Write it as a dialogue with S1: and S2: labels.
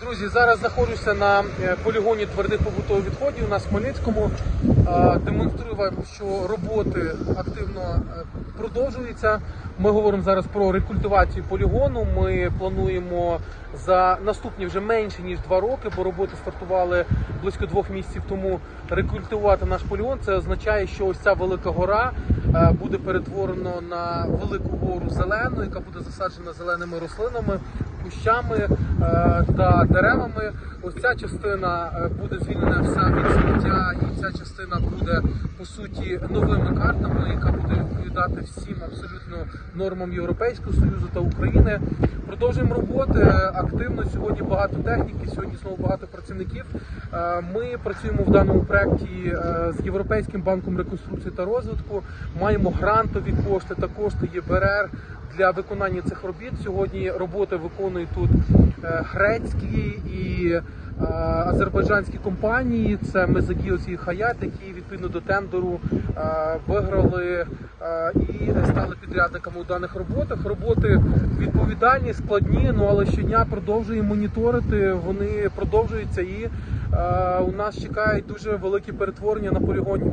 S1: Друзі, зараз знаходжуся на е, полігоні твердих побутових відходів на Хмельницькому. Е, Демонструю вам, що роботи активно е, продовжуються. Ми говоримо зараз про рекультивацію полігону. Ми плануємо за наступні вже менше ніж два роки, бо роботи стартували близько двох місяців тому. Рекультивувати наш полігон це означає, що ось ця велика гора буде перетворено на велику гору зелену, яка буде засаджена зеленими рослинами, кущами е, та деревами. Ось ця частина е, буде звільнена вся від сміття, і ця частина буде по суті новими картами, яка буде відповідати всім абсолютно нормам Європейського союзу та України. Продовжуємо роботи активно. Сьогодні багато техніки, сьогодні знову багато працівників. Е, Ми працюємо в даному проєкті е, з Європейським банком реконструкції та розвитку. Маємо грантові кошти та кошти ЄБРР для виконання цих робіт. Сьогодні роботи виконують тут е, грецькі і азербайджанські компанії. Це Мезагіос і Хаят, які відповідно до тендеру е, виграли е, і стали підрядниками у даних роботах. Роботи відповідальні, складні, ну але щодня продовжує моніторити. Вони продовжуються і е, у нас чекають дуже великі перетворення на полігоні.